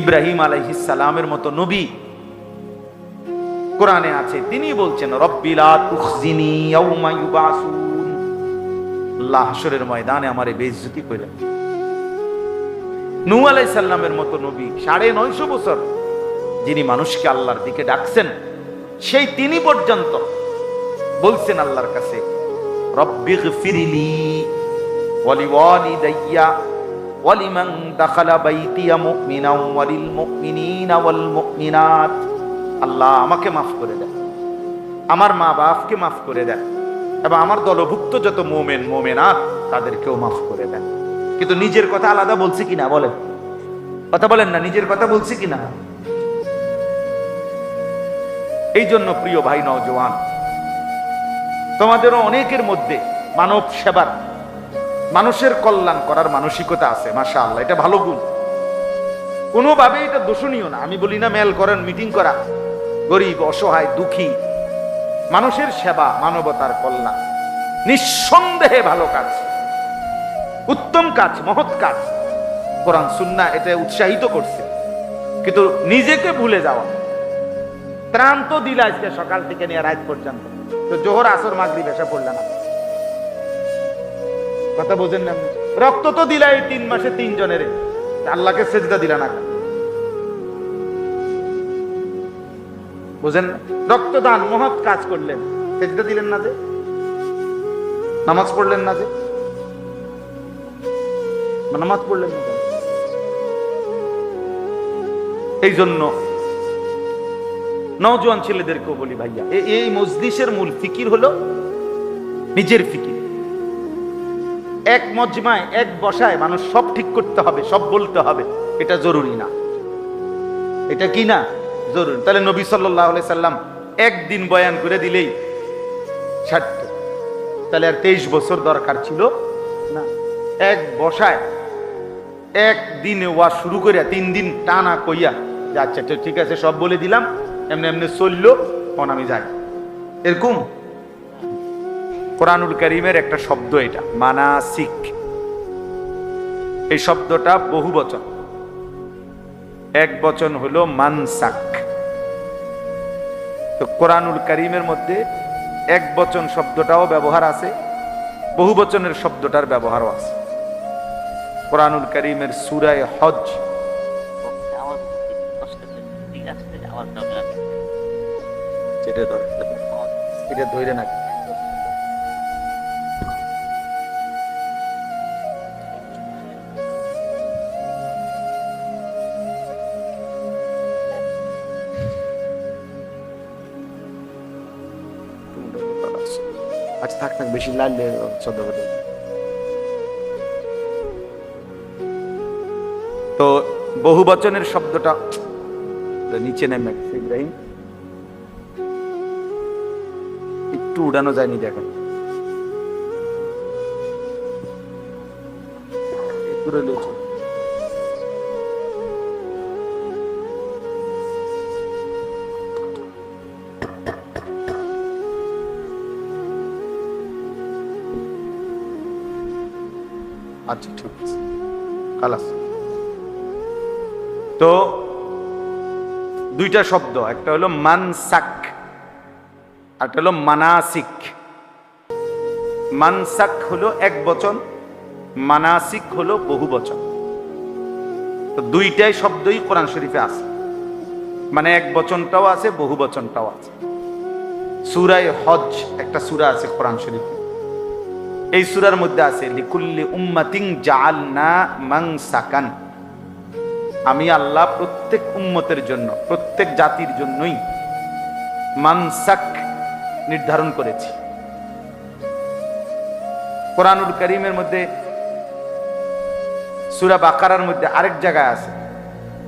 ইব্রাহিম আলাইহিস সালামের মতো নবী কোরআনে আছে, তিনি বলছেন রব্বিলা তুখজিনি ইয়াউমা ইউবাসুন। আল্লাহ হাসরের ময়দানে আমারে বেইজ্জতি কইলেন নূহ আলাইহিস সালামের মতো নবী সাড়ে নয়শো বছর যিনি মানুষকে আল্লাহর দিকে ডাকছেন, সেই তিনি পর্যন্ত বলছেন আল্লাহর কাছে, রব্বি গফিরলি ওয়ালিওয়ালিদাইয়া ওয়ালিমান দাখালা বাইতিয়া মুমিনাও ওয়ালিল মুমিনিনা ওয়াল মুমিনাত। আল্লাহ আমাকে মাফ করে দেন। আমার মা বাপকে মাফ করে দেন। এবং আমার দলভুক্ত যত মোমেন, মোমেনাত, তাদেরকেও মাফ করে দেন। কিন্তু নিজের কথা আলাদা বলছি কিনা বলেন? কথা বলেন না, নিজের কথা বলছি কিনা? এই জন্য প্রিয় ভাই নওজওয়ান তোমাদেরও অনেকের মধ্যে মানব সেবার মানুষের কল্যাণ করার মানসিকতা আছে মাসা আল্লাহ এটা ভালো গুণ। কোনোভাবে এটা দোষণীয় না, আমি বলি না মেল করেন, মিটিং করা। গরিব, অসহায়, দুঃখী, মানুষের সেবা, মানবতার কল্যাণ। নিঃসন্দেহে ভালো কাজ, উত্তম কাজ, মহৎ কাজ। কোরআন সুন্না এটা উৎসাহিত করছে, কিন্তু নিজেকে ভুলে যাওয়া। ত্রাণ তো দিল আজকে সকাল থেকে নিয়ে রাত পর্যন্ত। তো জোহর, আসর মাগরি ভেসা পড়লে না কথা বোঝেন না রক্ত তো দিলা এই তিন মাসে তিনজনের। আল্লাহকে সেজদা দিলা না? বুঝেন? রক্তদান, মহৎ কাজ করলেন। সেজদা দিলেন না যে? নামাজ পড়লেন না যে? নামাজ পড়লেন না এই জন্য নওজোয়ান ছেলেদেরকেও বলি ভাইয়া এই মজলিসের মূল ফিকির হলো নিজের ফিকির। এক মজমায়, এক বসায় মানুষ সব ঠিক করতে হবে, সব বলতে হবে। এটা জরুরি না। এটা কি না? জরুরি। তাহলে নবী সাল্লাহ সাল্লাম একদিন বয়ান করে দিলেই ছাড়ত তাহলে আর তেইশ বছর দরকার ছিল না। এক বসায়, এক দিনে ওয়া শুরু করিয়া তিন দিন টানা কইয়া, যে আচ্ছা ঠিক আছে, সব বলে দিলাম, এমনি এমনি চলল তখন আমি যাই। এরকম কোরআনুল করিমের একটা শব্দ এটা মানাসিক। এই শব্দটা বহু বচন। এক বচন হলো মানসাক। তো কোরআনুল করিমের মধ্যে এক বচন শব্দটাও ব্যবহার আছে বহু বচনের শব্দটার ব্যবহারও আছে। কোরআনুল করিমের সুরায় হজ যেটা এটা ধরে। না আচ্ছা থাক থাক, বেশি লাইলে সদ্য করে তো বহু বচনের শব্দটা নিচে নেমে গেছে, ইব্রাহিম। একটু উড়ানো যায়নি, দেখেন। একটু আচ্ছা ঠিক আছে। খালাস তো, দুইটা শব্দ, একটা হলো মানসাক একটা হলো মানাসিক। মানসাক হলো এক বচন, মানাসিক হলো বহু বচন। দুইটাই শব্দই কোরআন শরীফে আছে। মানে এক বচনটাও আছে, বহু বচনটাও আছে। সুরায় হজ একটা সুরা আছে কোরআন শরীফে। এই সুরার মধ্যে আছে, লিকুল্লি উম্মাতিং জাআলনা মানসাকান। আমি আল্লাহ প্রত্যেক উম্মতের জন্য, প্রত্যেক জাতির জন্যই মানসাক নির্ধারণ করেছি। কোরআনুল করিমের মধ্যে, সুরা বাকারার মধ্যে আরেক জায়গায় আছে,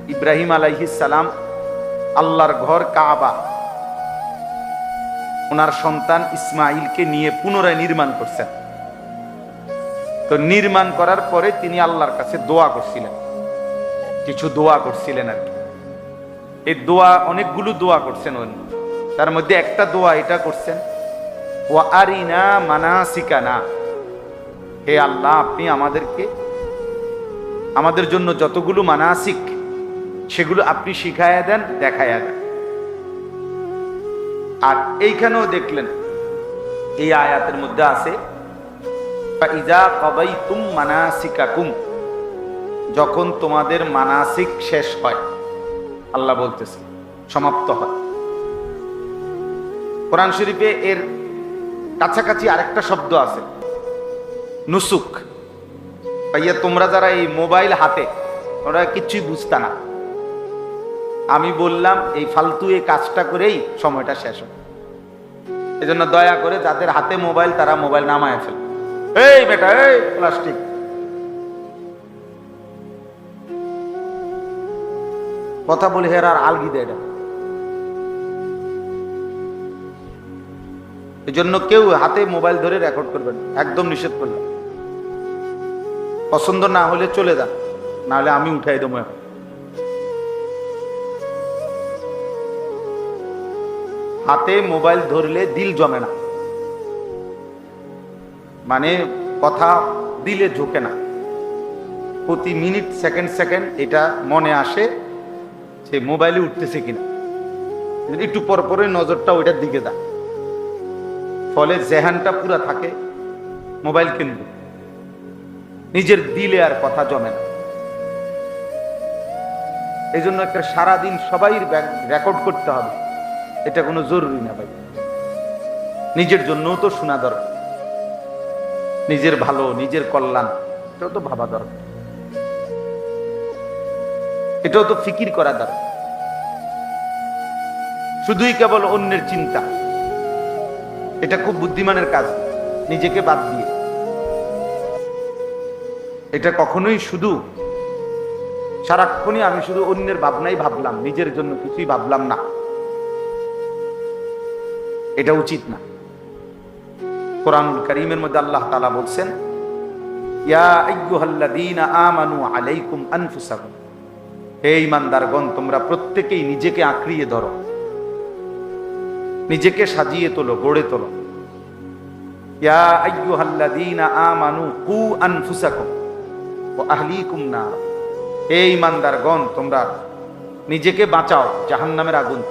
ইব্রাহিম আলাইহিস সালাম আল্লাহর ঘর কাবা। ওনার সন্তান ইসমাইলকে নিয়ে পুনরায় নির্মাণ করছেন। তো নির্মাণ করার পরে তিনি আল্লাহর কাছে দোয়া করছিলেন। কিছু দোয়া করছিলেন আর কি। এই দোয়া, অনেকগুলো দোয়া করছেন উনি তার মধ্যে একটা দোয়া এটা করছেন ও আরিনা মানাসিকানা। হে আল্লাহ, আপনি আমাদেরকে, আমাদের জন্য যতগুলো মানাসিক, সেগুলো আপনি শিখাইয়া দেন, দেখাইয়া দেন। আর এইখানেও দেখলেন, এই আয়াতের মধ্যে আছে যখন তোমাদের মানাসিক শেষ হয়, আল্লাহ বলতেছে, সমাপ্ত হয়। কোরআন শরীফে এর কাছাকাছি আরেকটা শব্দ আছে, নুসুক। ভাইয়া, তোমরা যারা এই মোবাইল হাতে, ওরা কিছুই বুঝতা না। আমি বললাম, এই ফালতু এই কাজটা করেই সময়টা শেষ হয়। এই জন্য দয়া করে যাদের হাতে মোবাইল, তারা মোবাইল নামায় ফেল। এই বেটা, এই প্লাস্টিক। কথা বলে, হের আর আলগি দেয় এটা এই জন্য কেউ হাতে মোবাইল ধরে রেকর্ড করবেন, একদম নিষেধ করলাম পছন্দ না হলে চলে যান না হলে আমি উঠাই দেবো এখন। হাতে মোবাইল ধরলে দিল জমে না। মানে কথা দিলে ঝোঁকে না। প্রতি মিনিট, সেকেন্ড সেকেন্ড এটা মনে আসে সে মোবাইলে উঠতেছে কিনা। একটু পর পরে নজরটা ওইটার দিকে যায় ফলে জেহানটা পুরা থাকে মোবাইল কেন্দ্র। নিজের দিলে আর কথা জমে না। এই জন্য একটা সারাদিন সবাই রেকর্ড করতে হবে। এটা কোনো জরুরি না ভাই। নিজের জন্যও তো শোনা দরকার। নিজের ভালো, নিজের কল্যাণ, এটাও তো ভাবা দরকার। এটাও তো ফিকির করা দরকার। শুধুই কেবল অন্যের চিন্তা। এটা খুব বুদ্ধিমানের কাজ, নিজেকে বাদ দিয়ে। এটা কখনোই শুধু, সারাক্ষণই আমি শুধু অন্যের ভাবনাই ভাবলাম, নিজের জন্য কিছুই ভাবলাম না। এটা উচিত না। কোরআনুল করিমের মধ্যে আল্লাহ তালা বলছেন আলাইকুম তোমরা প্রত্যেকেই নিজেকে আঁকড়িয়ে ধরো, নিজেকে সাজিয়ে তোলো, গড়ে তোলো। আমানু কু নার। হে তোমরা নিজেকে বাঁচাও জাহান্নামের আগুন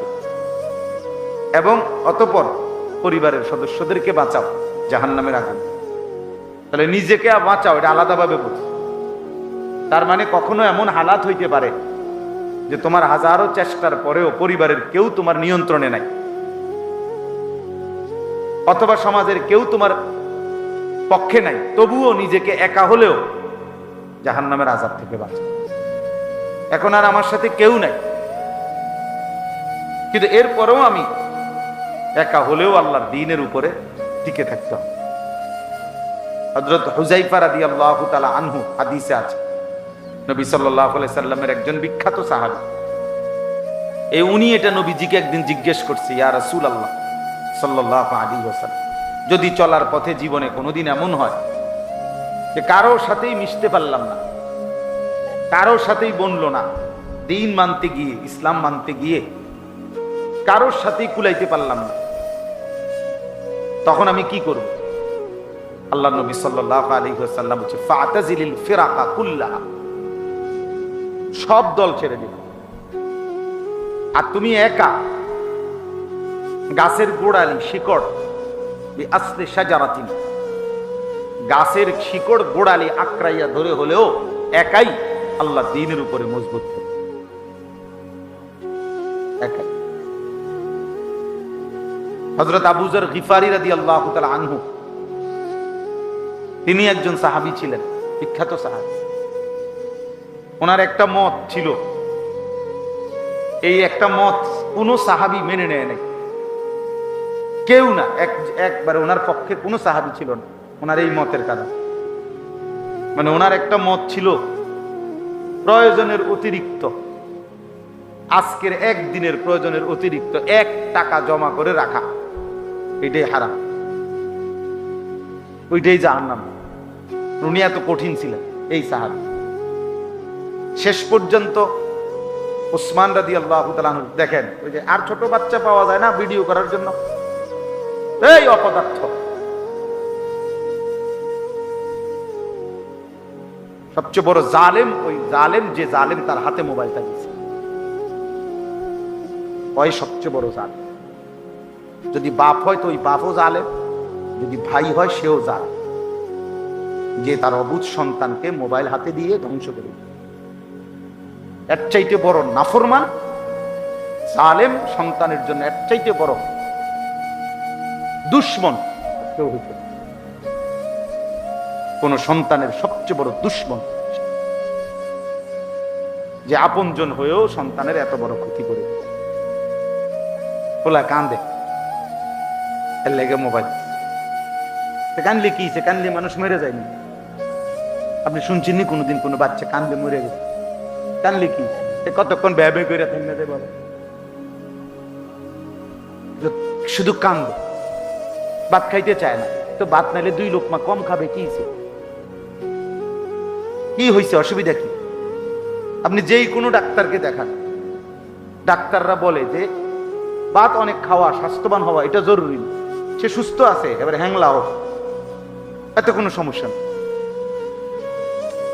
এবং অতপর পরিবারের সদস্যদেরকে বাঁচাও। জাহান্নামের আগুন। তাহলে নিজেকে বাঁচাও, এটা আলাদাভাবে বলছি তার মানে কখনো এমন হালাত হইতে পারে যে তোমার হাজারো চেষ্টার পরেও পরিবারের কেউ তোমার নিয়ন্ত্রণে নাই। অথবা সমাজের কেউ তোমার পক্ষে নাই, তবুও নিজেকে একা হলেও জাহান্নামের আজাদ থেকে বাঁচাও এখন আর আমার সাথে কেউ নাই। কিন্তু এরপরেও আমি একা হলেও আল্লাহর দিনের উপরে টিকে থাকতে হবে। হজরত হুজাইফা রাদি আল্লাহ আনহু হাদিসে আছে। নবী সাল্লাহ সাল্লামের একজন বিখ্যাত সাহাবি। এই উনি এটা নবীজিকে একদিন জিজ্ঞেস করছে, ইয়া রাসূল আল্লাহ সাল্লাহ আলী হোসান যদি চলার পথে জীবনে কোনোদিন এমন হয় যে কারোর সাথেই মিশতে পারলাম না, কারোর সাথেই বনলো না, দিন মানতে গিয়ে, ইসলাম মানতে গিয়ে কারোর সাথেই কুলাইতে পারলাম না তখন আমি কি করব? আল্লাহ নবী সাল্লাহ আলী সাল্লাম হচ্ছে ফাতাজিলিল সব দল ছেড়ে দিল আর তুমি একা, গাছের গোড়ালি, শিকড় আসতে সাজারাতিন গাছের শিকড় গোড়ালি আক্রাইয়া ধরে হলেও একাই আল্লাহ দিনের উপরে মজবুত থাকে। হজরত আবুজর গিফারি রাদি আল্লাহ আনহু। তিনি একজন সাহাবি ছিলেন, বিখ্যাত সাহাবি। ওনার একটা মত ছিল, এই একটা মত কোনো সাহাবি মেনে নেয় নাই। কেউ না, এক, একবারে ওনার পক্ষে কোনো সাহাবি ছিল না, ওনার এই মতের কারণ। মানে ওনার একটা মত ছিল, প্রয়োজনের অতিরিক্ত, আজকের একদিনের প্রয়োজনের অতিরিক্ত এক টাকা জমা করে রাখা। এটাই হারাম। ওইটাই জাহান্নাম। উনি এত কঠিন ছিলেন এই সাহাবি। শেষ পর্যন্ত ওসমান রাদি আল্লাহ দেখেন, ওই যে আর ছোট বাচ্চা পাওয়া যায় না ভিডিও করার জন্য? এই অপদার্থ। সবচেয়ে বড় জালেম, ওই জালেম যে জালেম তার হাতে মোবাইলটা দিয়েছে। ওই সবচেয়ে বড় জাল যদি বাপ হয় তো ওই বাপও জালে, যদি ভাই হয় সেও জাল যে তার অবুজ সন্তানকে মোবাইল হাতে দিয়ে ধ্বংস করে। এর চাইতে বড় নাফরমান জালেম সন্তানের জন্য এর চাইতে বড় দুশ্মন কেউ হইতে কোন সন্তানের সবচেয়ে বড় দুশ্মন যে আপনজন হয়েও সন্তানের এত বড় ক্ষতি করে। পোলা কান্দে লেগে মোবাইল। কানলে কি? সে কানলে মানুষ মেরে যায়নি আপনি শুনছেন নি কোনোদিন কোনো বাচ্চা কান্দে মরে গেছে? কানলে কি? সে কতক্ষণ ব্যয় ব্যয় করে দেয় বাবা শুধু কান্দে ভাত খাইতে চায় না। তো ভাত নাইলে দুই লোকমা কম খাবে, কি? কি হয়েছে অসুবিধা কি? আপনি যেই কোনো ডাক্তারকে দেখান। ডাক্তাররা বলে যে, ভাত অনেক খাওয়া, স্বাস্থ্যবান হওয়া, এটা জরুরি না। সে সুস্থ আছে, এবার হ্যাংলা হোক এত কোনো সমস্যা নেই।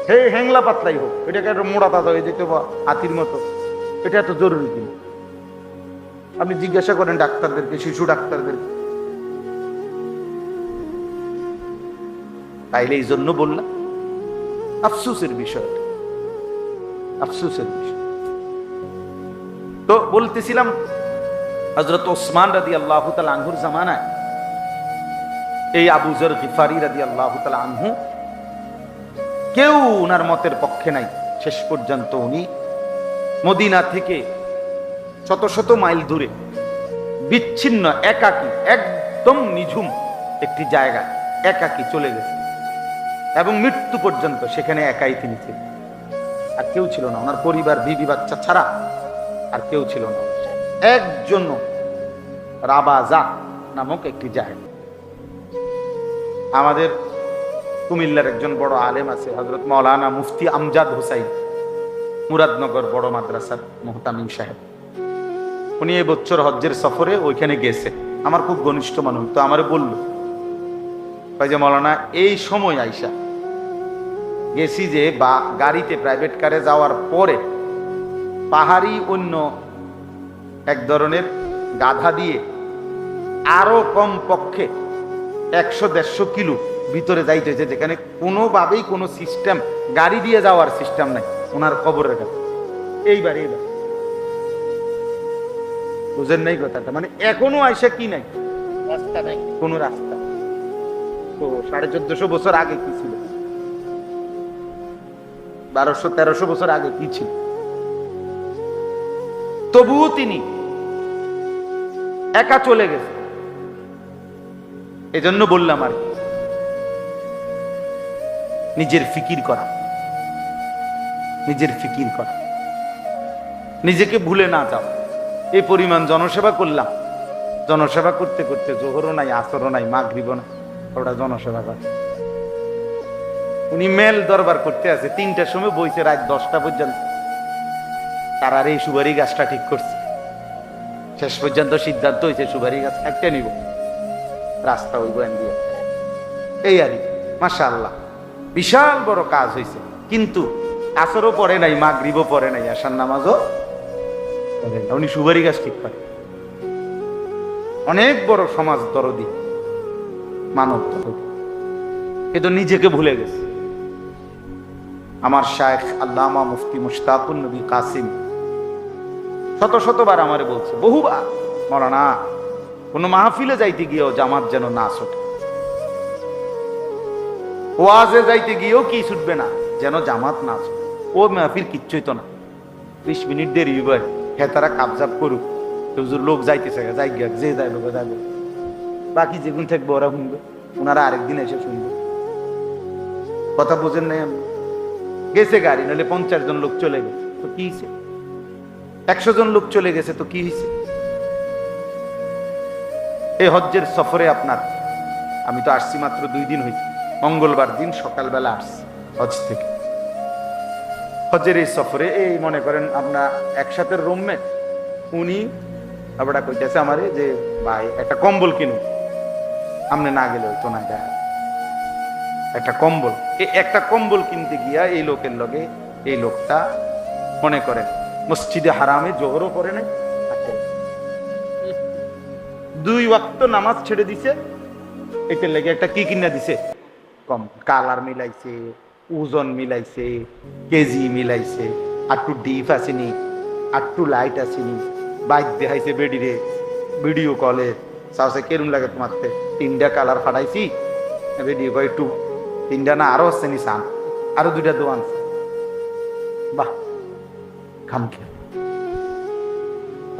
হে হ্যাংলা পাতলাই হোক, এটাকে একটা মোড়া তাজা হয়ে যেতে বা হাতির মতো। এটা এত জরুরি কিন্তু আপনি জিজ্ঞাসা করেন ডাক্তারদেরকে, শিশু ডাক্তারদেরকে। তাইলে এই জন্য বললাম, আফসুসের বিষয়। আফসুসের বিষয়। তো বলতেছিলাম হজরত ওসমান রাদি আল্লাহ আঙ্গুর জামানায় এই আবুজর গিফারি রাদি আল্লাহ আনহু, কেউ উনার মতের পক্ষে নাই। শেষ পর্যন্ত উনি মদিনা থেকে শত শত মাইল দূরে, বিচ্ছিন্ন, একাকী, একদম নিঝুম একটি জায়গা একাকী চলে গেছে। এবং মৃত্যু পর্যন্ত সেখানে একাই তিনি ছিলেন। আর কেউ ছিল না। ওনার পরিবার, বিবি, বাচ্চা ছাড়া আর কেউ ছিল না। একজন রাবাজা নামক একটি জায়গা আমাদের কুমিল্লার একজন বড় আলেম আছে হজরত মৌলানা মুফতি আমজাদ হুসাইন, মুরাদনগর বড় মাদ্রাসার মোহতামিম সাহেব। উনি এই বছর হজ্জের সফরে ওইখানে গেছে। আমার খুব ঘনিষ্ঠ মানুষ তো আমারে বলল যে মৌলানা, এই সময় আইসা গেছি যে বা গাড়িতে প্রাইভেট কারে যাওয়ার পরে পাহাড়ি অন্য এক ধরনের গাধা দিয়ে আরও কম পক্ষে একশো দেড়শো কিলো ভিতরে যাইতে হয়েছে যেখানে কোনোভাবেই কোনো সিস্টেম গাড়ি দিয়ে যাওয়ার সিস্টেম নাই ওনার কবরের কাছে। এইবার এইবার। বুঝেন নাই কথাটা? মানে এখনও আইসা কি নাই? রাস্তা নাই। কোনো রাস্তা। তো সাড়ে চোদ্দশো বছর আগে কি ছিল? বারোশো তেরোশো বছর আগে কি ছিল? তবুও তিনি একা চলে গেছে এজন্য বললাম আর নিজের ফিকির করা, নিজের ফিকির করা, নিজেকে ভুলে না যাও এই পরিমাণ জনসেবা করলাম। জনসেবা করতে করতে জোহরও নাই, আসরও নাই, মাগরিবও নাই, ওটা জনসেবা করে। উনি মেল দরবার করতে আছে, তিনটার সময় বইছে রাত দশটা পর্যন্ত। তার আর এই সুপারি গাছটা ঠিক করছে। শেষ পর্যন্ত সিদ্ধান্ত হয়েছে সুপারি গাছ একটা নিব। রাস্তা ওই বয়ান দিয়ে। এই আর মাসা আল্লাহ বিশাল বড় কাজ হয়েছে কিন্তু আসরও পড়ে নাই, মাগরিবও পড়ে নাই, আসার নামাজও উনি সুপারি গাছ ঠিক করে। অনেক বড় সমাজ দরদি, মানব দরদি। কিন্তু নিজেকে ভুলে গেছে। আমার শায়েখ আল্লামা মুফতি মুশতাকুন নবী কাসিম শত শতবার আমারে বলছে, বহুবার মরানা কোন মাহফিলে যাইতে গিয়েও জামাত যেন না ছোটে। ওয়াজে যাইতে গিয়েও কি ছুটবে না? যেন জামাত না ছোটে। ও মাহফিল কিচ্ছুই তো না। ত্রিশ মিনিট দেরি হইবার হ্যাঁ তারা কাবজাব করুক। হুজুর লোক যাইতেছে, যাই গিয়া, যে যাই লোক যাবে বাকি যেগুন থাকবে, ওরা শুনবে। ওনারা আরেকদিন এসে শুনবে। কথা বোঝেন নাই আমি? গেছে গাড়ি নাহলে পঞ্চাশ জন লোক চলে গেছে। তো কি হয়েছে একশো জন লোক চলে গেছে, তো কি হয়েছে এই হজ্জের সফরে আপনার। আমি তো আসছি মাত্র দুই দিন হয়েছে মঙ্গলবার দিন সকালবেলা আসছি হজ থেকে। হজের এই সফরে এই মনে করেন আপনার একসাথে রুমমেট, উনি আবার কইতেছে আমারে যে, ভাই, একটা কম্বল কিনুন আপনি না গেলে তো না দেখা একটা কম্বল। এই একটা কম্বল কিনতে গিয়া এই লোকের লগে এই লোকটা মনে করেন মসজিদে হারামে জোহরও করে নাই। দুই ওয়াক্ত নামাজ ছেড়ে দিছে। এটার লেগে একটা কি কিনা দিছে। কম, কালার মিলাইছে, ওজন মিলাইছে, কেজি মিলাইছে, আটটু ডিপ আসেনি, আটটু লাইট আসেনি। বাইক দেখাইছে বেডিরে, ভিডিও কলে। সাহসে কেরম লাগে তোমার তিনটা কালার ফাটাইছি। ভিডিও কয়, একটু তিনটা না আরও আসছে নি সান আরও দুইটা দোয়ান বাহ খামখে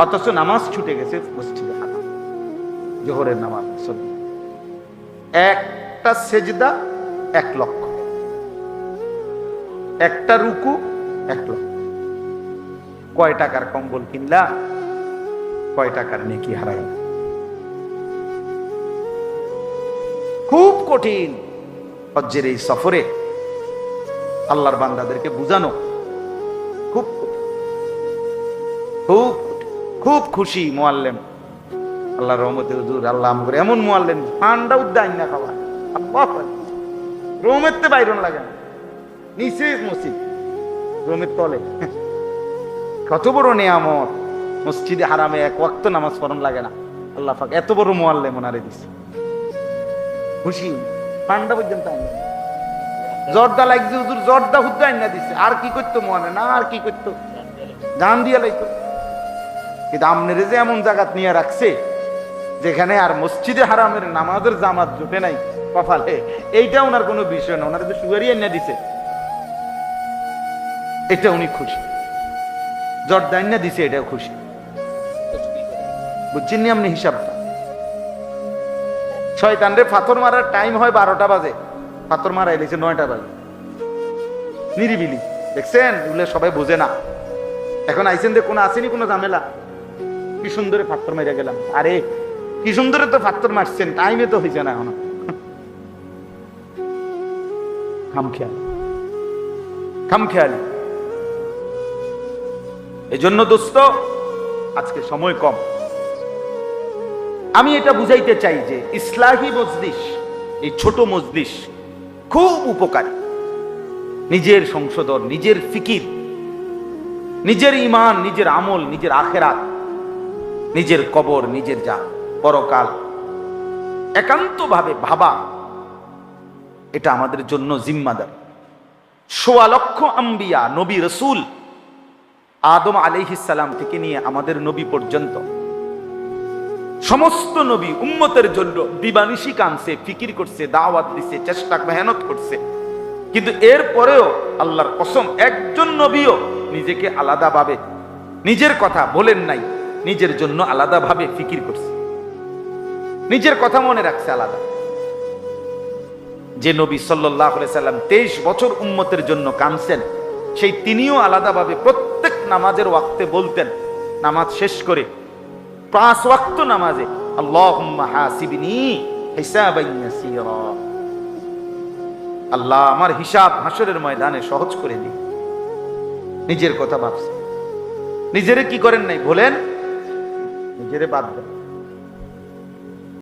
অথচ নামাজ ছুটে গেছে হারাম জোহরের নামাজ সব একটা সেজদা, এক লক্ষ। একটা রুকু, এক লক্ষ। কয় টাকার কম্বল কিনলা, কয় টাকার নেকি হারাই খুব কঠিন হজ্জের এই সফরে। আল্লাহর বান্দাদেরকে বুঝানো খুব খুব খুব খুশি মোয়াল্লেম। আল্লাহ রহমতে হুজুর, আল্লাহ আমগরে এমন মোয়াল্লেম ঠান্ডা উদ্যান না খাওয়া। রোমের তে বাইরন লাগে না। নিচে মসজিদ, রোমের তলে। কত বড় নিয়ামত। মসজিদে হারামে এক ওয়াক্ত নামাজ পড়ন লাগে না। আল্লাহ এত বড় মোয়াল্লেম ওনারে দিছে। খুশি? ঠান্ডা পর্যন্ত জর্দা লাগছে হুজুর, জর্দা হুদ্দা আইনা দিছে। আর কি করতো মনে না আর কি করতো? জান দিয়ে লাইতো। কিন্তু আমনেরে যে এমন জায়গাত নিয়ে রাখছে যেখানে আর মসজিদে হারামের নামাজের জামাত জুটে নাই কপালে। এইটা ওনার কোনো বিষয় না, ওনার যে সুগারই এনে দিছে। এটা উনি খুশি। জর্দাইনা দিছে, এটাও খুশি। বুঝছেন আপনি হিসাবটা? পাথর মারার টাইম হয় বারোটা বাজে। পাথর মারা এলেছে নয়টা বাজে। নিরিবিলি। দেখছেন? সবাই বোঝে না। এখন আইসেন যে কোনো আসেনি কোনো ঝামেলা। কি সুন্দরে পাথর মেরে গেলাম। আরে কি সুন্দরে তো পাথর মারছেন, টাইমে তো হয়েছে না এখনও। খাম খেয়াল খাম খেয়াল এই জন্য দোস্ত, আজকে সময় কম। আমি এটা বুঝাইতে চাই যে মজলিস, এই ছোট মজলিস খুব উপকারী। নিজের সংশোধন, নিজের ফিকির, নিজের ইমান নিজের আমল, নিজের আখেরাত, নিজের কবর, নিজের যা পরকাল। একান্তভাবে ভাবা, এটা আমাদের জন্য জিম্মাদার। সোয়া লক্ষ আম্বিয়া, নবী রসুল আদম আলিহিসাল্লাম থেকে নিয়ে আমাদের নবী পর্যন্ত। সমস্ত নবী উম্মতের জন্য দিবানিশি কানছে ফিকির করছে, দাওয়াত দিছে, চেষ্টা, মেহনত করছে। কিন্তু এর পরেও আল্লাহর কসম, একজন নবীও নিজেকে আলাদাভাবে, নিজের কথা বলেন নাই, নিজের জন্য আলাদাভাবে ফিকির করছে। নিজের কথা মনে রাখছে আলাদা। যে নবী সাল্লাহ সাল্লাম তেইশ বছর উম্মতের জন্য কানছেন সেই তিনিও আলাদাভাবে প্রত্যেক নামাজের ওয়াক্তে বলতেন, নামাজ শেষ করে, পাঁচ ওয়াক্ত নামাজে আল্লাহ আমার হিসাব হাসরের ময়দানে সহজ করে দিই নিজের কথা ভাবছে নিজেরে কি করেন নাই? বলেন। নিজেরে বাদ দেন।